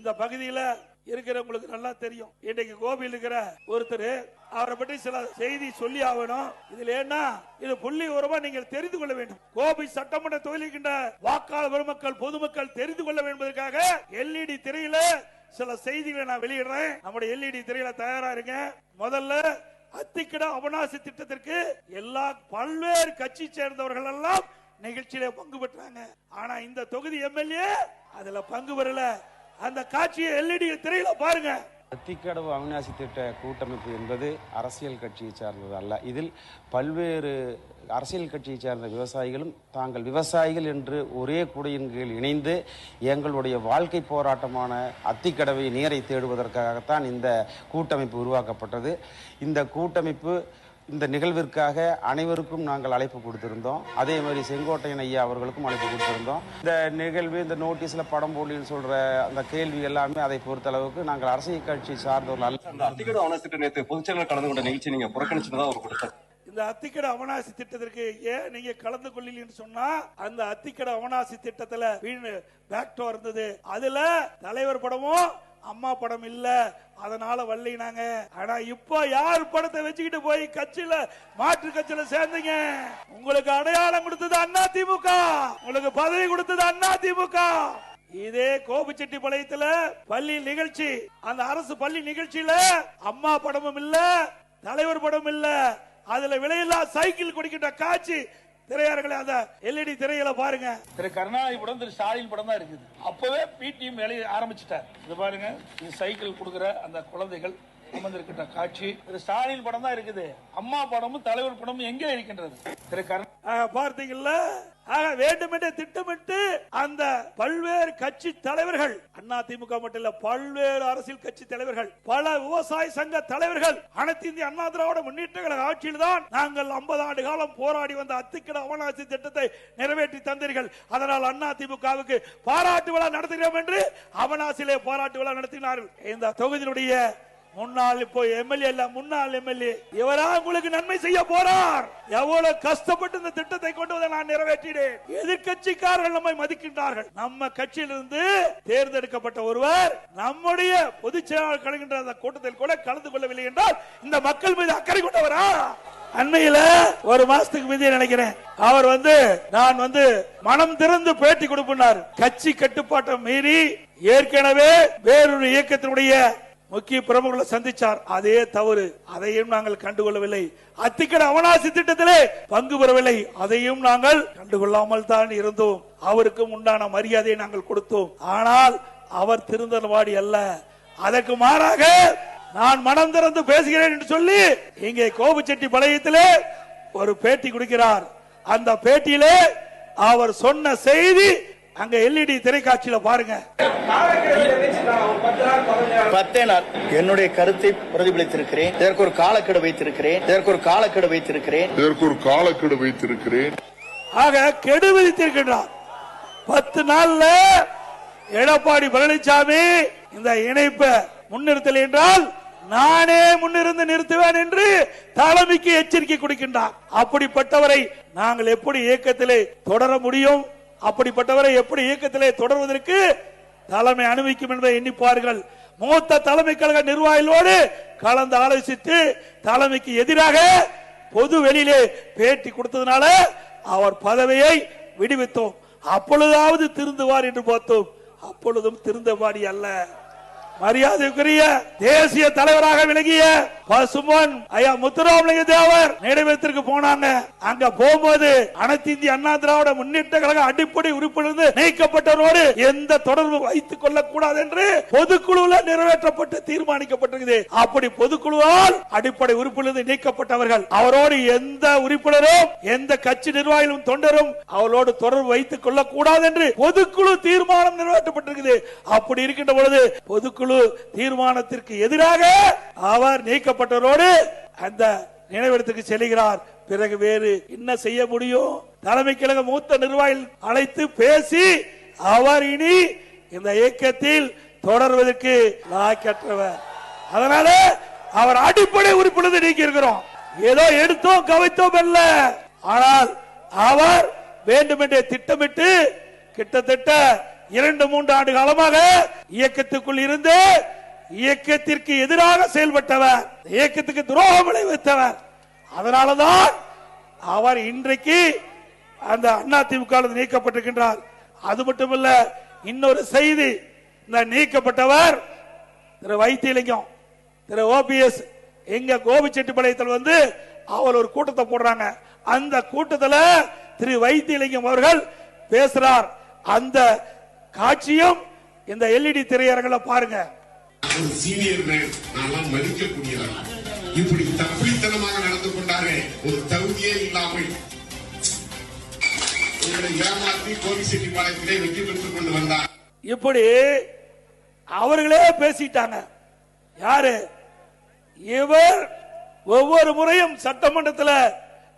இந்த பகுதியில இருக்கிறவங்களுக்கு நல்லா தெரியும். இன்றைக்கு கோபியில் இருக்கிற ஒருத்தர் அவரை பற்றி சில செய்தி சொல்லி ஆகணும். இதுல என்ன? இது புள்ளி உரமா நீங்கள் தெரிந்து கொள்ள வேண்டும். கோபி சட்டமன்ற தொகுதிக்கின்ற வாக்காளர் பெருமக்கள் பொதுமக்கள் தெரிந்து கொள்ள வேண்டும் எல்இடி திரையில சில செய்திகளை நான் வெளியிடுறேன். நம்முடைய எல்இடி திரையில தயாரா இருங்க. முதல்ல அத்திக்கட அவனாசி திட்டத்திற்கு எல்லா பல்வேறு கட்சி சேர்ந்தவர்கள் எல்லாம் நிகழ்ச்சியில பங்கு பெற்றாங்க. ஆனா இந்த தொகுதி எம்எல்ஏ அதுல பங்கு பெறல. அந்த காட்சியை எல்இடி திரையில பாருங்க. அத்திக்கடவு அவிநாசி திட்ட கூட்டமைப்பு என்பது அரசியல் கட்சியை சார்ந்தது அல்ல. இதில் பல்வேறு அரசியல் கட்சியை சார்ந்த விவசாயிகளும் தாங்கள் விவசாயிகள் என்று ஒரே குடையின் கீழ் இணைந்து எங்களுடைய வாழ்க்கை போராட்டமான அத்திக்கடவை நீரை தேடுவதற்காகத்தான் இந்த கூட்டமைப்பு உருவாக்கப்பட்டது. இந்த கூட்டமைப்பு இந்த நிகழ்விற்காக அனைவருக்கும் நாங்கள் அழைப்பு கொடுத்திருந்தோம். அதே மாதிரி செங்கோட்டையன் ஐயா அவர்களுக்கும் அழைப்பு கொடுத்திருந்தோம். இந்த நிகழ்வு இந்த நோட்டீஸ்ல படம் போடலின்னு சொல்ற அந்த கேள்வி எல்லாமே அதை பொறுத்த அளவுக்கு நாங்கள் அரசியல் கட்சி சார்ந்தவர்கள் அல்ல அந்த அத்திக்கட ஆவணத்திட்ட நேற்று பொதுச்செயலாளர் கலந்து கொண்ட நிகழ்ச்சி நீங்க புறக்கணிச்சுதான் அவர் கொடுத்தார். இந்த அத்திக்கட அவனாசி திட்டத்திற்கு ஏன் நீங்க கலந்து கொள்ளலன்னு சொன்னா அந்த அத்திக்கட அவனாசி திட்டத்துல பேக்டோ இருந்தது. அதுல தலைவர் படமும் அம்மா படம் இல்ல அதனால வள்ளினாங்க. ஆனா இப்போ யார் படத்தை வச்சுக்கிட்டு போய் கட்சியில மாற்று கட்சியில சேர்ந்தீங்க? உங்களுக்கு அடையாளம் கொடுத்தது அண்ணா திமுக. உங்களுக்கு பதவி கொடுத்தது அண்ணா திமுக. இதே கோபிச்செட்டிப்பாளையத்துல பள்ளி நிகழ்ச்சி அந்த அரசு பள்ளி நிகழ்ச்சியில அம்மா படமும் இல்ல தலைவர் படம் இல்ல. அதுல விலையில்லா சைக்கிள் குடிக்கின்ற காட்சி திரையாளர்களே அந்த எல்இடி திரையில பாருங்க. திரு கருணாநிதி படம் திரு ஸ்டாலின் படம் தான் இருக்குது. அப்பவே பிடிஎம் வேலையை ஆரம்பிச்சிட்டார். இது பாருங்க இது சைக்கிள் கொடுக்குற அந்த குழந்தைகள் அமர்ந்திருக்கின்ற காட்சி. திரு ஸ்டாலின் படம் தான் இருக்குது. அம்மா படமும் தலைவர் படமும் எங்கே இருக்கின்றது? திரு கருணா ஆக, பார்த்தீங்கல்ல? ஆக வேண்டுமென்றே திட்டமிட்டு அந்த பல்வேறு கட்சி தலைவர்கள் அண்ணா திமுக மட்டும் இல்ல பல்வேறு அரசியல் கட்சி தலைவர்கள் பல விவசாய சங்க தலைவர்கள் அனைத்து இந்திய அண்ணா திராவிட முன்னேற்ற கழக ஆட்சியில் தான் நாங்கள் 50 ஆண்டு காலம் போராடி வந்த அத்துக்கிட அவனாசி திட்டத்தை நிறைவேற்றி தந்தீர்கள். அதனால் அண்ணா திமுகவுக்கு பாராட்டு விழா நடத்துகிறோம் என்று அவனாசிலே பாராட்டு விழா நடத்தினார்கள். இந்த தொகுதியினுடைய முன்னாள் இப்போ எம்எல்ஏ இல்ல முன்னாள் எம்எல்ஏ. இவரா உங்களுக்கு நன்மை செய்ய போறார். எவ்வளவு கஷ்டப்பட்டு இந்த திட்டத்தை கொண்டு வந்த நான் நிறைவேற்றினேன். எதிர்கட்சிக்காரர்கள் நம்மை மதிக்கின்றார்கள். நம்ம கட்சியிலிருந்து தேர்ந்தெடுக்கப்பட்ட ஒருவர் நம்முடைய பொதுச் செயலாளர் கலகின்ற அந்த கூட்டத்தில் கூட கலந்து கொள்ளவில்லை என்றால் இந்த மக்கள் மீது அக்கறை கொண்டவரா? அண்மையில ஒரு மாசத்துக்கு மீதி நினைக்கிறேன். அவர் வந்து நான் வந்து மனம் திறந்து பேட்டி கொடுப்பினார். கட்சி கட்டுப்பாட்டை மீறி ஏற்கனவே வேறொரு இயக்கத்தினுடைய முக்கிய பிரமுகர்களை சந்திச்சார். அதே தவறு. அதையும் நாங்கள் கண்டுகொள்ளவில்லை. அத்திக்கட அவனாசி திட்டத்திலே பங்கு பெறவில்லை. அதையும் நாங்கள் கண்டுகொள்ளாமல் தான் இருந்தோம். அவருக்கும் உண்டான மரியாதையை நாங்கள் கொடுத்தோம். ஆனால் அவர் திருந்தல்வாடி அல்ல. அதற்கு மாறாக நான் மனம் திறந்து பேசுகிறேன் என்று சொல்லி இங்கே கோபுச்செட்டி பாளையத்திலே ஒரு பேட்டி கொடுக்கிறார். அந்த பேட்டியிலே அவர் சொன்ன செய்தி அங்க எல்இடி திரைக்காட்சியில பாருங்க. பத்தே நாள். என்னுடைய கருத்தை பிரதிபலித்திருக்கிறேன். இதற்கு ஒரு காலக்கெடு வைத்திருக்கிறேன். இதற்கு ஒரு காலக்கெடு வைத்திருக்கிறேன். இதற்கு ஒரு காலக்கெடு வைத்திருக்கிறேன். ஆக கெடு விதித்திருக்கின்றார். பத்து நாள்ல எடப்பாடி பழனிசாமி இந்த இணைப்பை முன்னிறுத்தல் என்றால் நானே முன்னிருந்து நிறுத்துவேன் என்று தலைமைக்கு எச்சரிக்கை கொடுக்கின்றார். அப்படிப்பட்டவரை நாங்கள் எப்படி இயக்கத்திலே தொடர முடியும்? அப்படிப்பட்டவரை எப்படி இயக்கத்திலே தொடர்வதற்கு தலைமை அனுமதிக்கும் என்பதை எண்ணிப்பார்கள் மூத்த தலைமை கழக நிர்வாகிகளோடு கலந்து ஆலோசித்து தலைமைக்கு எதிராக பொது வெளியிலே பேட்டி கொடுத்ததுனால அவர் பதவியை விடுவித்தோம். அப்பொழுதாவது திருந்துவார் என்று பார்த்தோம். அப்பொழுதும் திருந்தபாடி அல்ல. மரியாதைக்குரிய தேசிய தலைவராக விளங்கிய பசுமன் ஐயா முத்துராமலிங்க தேவர் நினைவகத்திற்கு போனாங்க. அங்க போகும்போது அனைத்து இந்திய அண்ணா திராவிட முன்னேற்ற கழக அடிப்படை உறுப்பினர் நீக்கப்பட்டவரோடு எந்த தொடர்பு வைத்துக் கொள்ளக் கூடாது என்று பொதுக்குழுவில் நிறைவேற்றப்பட்டு தீர்மானிக்கப்பட்டிருக்குது. அப்படி பொதுக்குழுவால் அடிப்படை உறுப்பிலிருந்து நீக்கப்பட்டவர்கள். அவரோடு எந்த உறுப்பினரும் எந்த கட்சி நிர்வாகிகளும் தொண்டரும் அவளோடு தொடர்பு வைத்துக் கொள்ளக் கூடாது என்று பொதுக்குழு தீர்மானம் நிறைவேற்றப்பட்டிருக்குது. அப்படி இருக்கின்ற பொழுது பொதுக்குழு தீர்மானத்திற்கு எதிராக அவர் நீக்கப்பட்டவரோடு அந்த நினைவிடத்துக்கு செல்கிறார். பிறகு வேறு என்ன செய்ய முடியும்? தலைமை கழக மூத்த நிர்வாகிகள் அழைத்து பேசி அவர் இனி இந்த இயக்கத்தில் தொடர்வதற்கு லாக்கற்றவர் அதனால அவர் அடிப்படை உறுப்பினர் நீக்கி இருக்கிறோம் ஏதோ எடுத்தோம் கவித்தோம் அல்ல. ஆனால் அவர் வேண்டுமென்றே திட்டமிட்டு கிட்டத்தட்ட இரண்டு மூன்று ஆண்டு காலமாக இயக்கத்துக்குள் இருந்து இயக்கத்திற்கு எதிராக செயல்பட்டவர். இயக்கத்துக்கு துரோகம் விளைவித்தவர். அதனாலதான் அவர் இன்றைக்கு அந்த அண்ணா திமுக நீக்கப்பட்டிருக்கின்றார். அது மட்டுமல்ல இன்னொரு செய்தி இந்த நீக்கப்பட்டவர் திரு வைத்தியலிங்கம் திரு ஓபிஎஸ் எங்க கோபிச்செட்டிப்பாளையத்தில் வந்து அவர் ஒரு கூட்டத்தை போடுறாங்க. அந்த கூட்டத்தில் திரு வைத்தியலிங்கம் அவர்கள் பேசுறார். அந்த காட்சியும் இந்த எல்இடி பாருங்க. சீனியர் மேன் நான்லாம் மதிக்கக்கூடியவர் இப்படி தப்பித்தனமாக நடந்து கொண்டாரே ஒரு தகுதியே இல்லாமல். ஏமாற்றி கோவிச்செட்டிப்பாளையத்திலே வெற்றி பெற்றுக் கொண்டு வந்தார். இப்படி அவர்களே பேசிட்டாங்க. யாரு? இவர் ஒவ்வொரு முறையும் சட்டமன்றத்தில்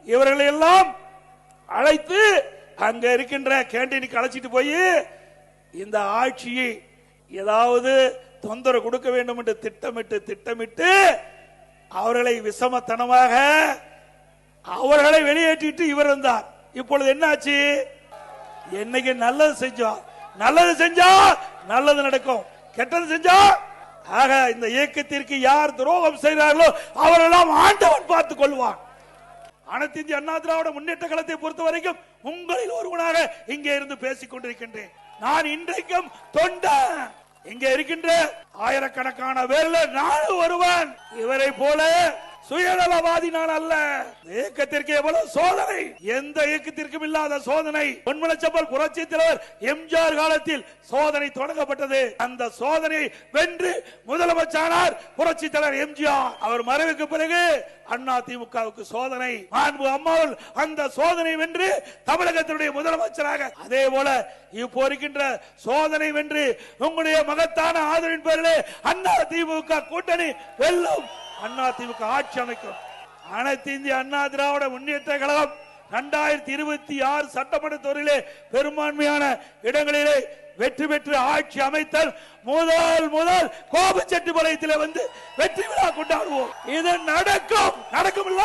இவர்களை எல்லாம் அழைத்து அங்க இருக்கின்ற கேண்டீனுக்கு அழைச்சிட்டு போய் இந்த ஆட்சியை ஏதாவது தொந்தரவு கொடுக்க வேண்டும் என்று திட்டமிட்டு திட்டமிட்டு அவர்களை விஷமத்தனமாக அவர்களை வெளியேற்றிட்டு இவர் இருந்தார் இப்பொழுது என்னாச்சு? என்னைக்கு நல்லது செஞ்சோம் நல்லது செஞ்சா நல்லது நடக்கும். கெட்டது செஞ்சா ஆக இந்த இயக்கத்திற்கு யார் துரோகம் செய்கிறார்களோ அவரெல்லாம் ஆண்டவன் பார்த்துக் கொள்வான். அனைத்து இந்திய அண்ணா திராவிட முன்னேற்ற களத்தை பொறுத்த வரைக்கும் உங்களில் ஒருவனாக இங்கே இருந்து பேசிக் கொண்டிருக்கின்றேன். நான் இன்றைக்கும் தொண்டன் இங்க இருக்கின்ற? ஆயிரக்கணக்கான பேர்ல நானும் ஒருவன். இவரை போல சுயநலவாதி நான் அல்ல. இயக்கத்திற்கு எவ்வளவு சோதனை? எந்த இயக்கத்திற்கும் இல்லாத சோதனை. பொன்மலச்சப்பல் புரட்சி தலைவர் எம்ஜிஆர் காலத்தில் சோதனை தொடங்கப்பட்டது. அந்த சோதனை வென்று முதலமைச்சரானார் புரட்சி தலைவர் எம்ஜிஆர். அவர் மறைவுக்கு பிறகு அண்ணா திமுகவுக்கு சோதனை. மாண்பு அம்மாவில் அந்த சோதனை வென்று தமிழகத்தினுடைய முதலமைச்சராக அதே போல இப்போ இருக்கின்ற சோதனை வென்று உங்களுடைய மகத்தான ஆதரவின் பேரிலே அண்ணா திமுக கூட்டணி வெல்லும். அண்ணா திமுக ஆட்சி அமைக்கும். அனைத்து இந்திய அண்ணா திராவிட முன்னேற்ற கழகம் இரண்டாயிரத்தி இருபத்தி ஆறு சட்டமன்ற தொகுதியிலே பெரும்பான்மையான இடங்களிலே வெற்றி பெற்று ஆட்சி அமைத்தல் முதல் முதல் கோபச்செட்டிப்பாளையத்திலே வந்து வெற்றி விழா கொண்டாடுவோம். இது நடக்கும். நடக்கும் இல்ல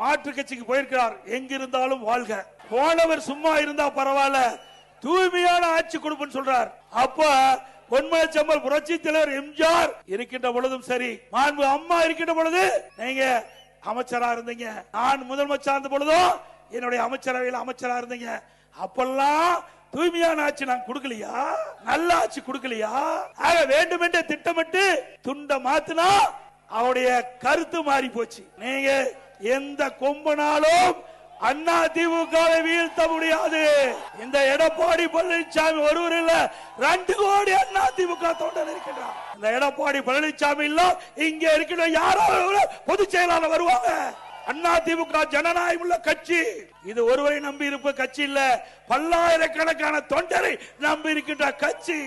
மாற்று கட்சிக்கு போயிருக்கிறார். எங்கிருந்தாலும் வாழ்க. போனவர் சும்மா இருந்தா பரவாயில்ல. தூய்மையான ஆட்சி கொடுப்புன்னு சொல்றார். அப்ப பொன்மனச்சம்பல் புரட்சி தலைவர் எம்ஜிஆர் இருக்கின்ற பொழுதும் சரி மாண்பு அம்மா இருக்கின்ற பொழுது நீங்க அமைச்சரா இருந்தீங்க. நான் முதலமைச்சர் இருந்த பொழுதும் என்னுடைய அமைச்சரவையில் அமைச்சரா இருந்தீங்க. அப்பெல்லாம் தூய்மையான ஆட்சி நான் கொடுக்கலையா? நல்ல ஆட்சி கொடுக்கலையா? ஆக வேண்டுமென்றே திட்டமிட்டு துண்ட மாத்தினா அவருடைய கருத்து மாறி போச்சு நீங்க எந்த கொம்பனாலும் அண்ணா திமுகவை வீழ்த்த முடியாது. இந்த எடப்பாடி பழனிசாமி ஒருவர் இல்ல ரெண்டு கோடி அண்ணா திமுக தொண்டர் இருக்கின்றார். இந்த எடப்பாடி பழனிசாமி இல்ல இங்க இருக்கிற யாராவது பொதுச் செயலாளர் வருவாங்க. அண்ணா திமுக ஜனநாயகம் உள்ள கட்சி. இது ஒருவரை நம்பி இருப்ப கட்சி இல்ல பல்லாயிரக்கணக்கான தொண்டரை நம்பி இருக்கின்ற கட்சி.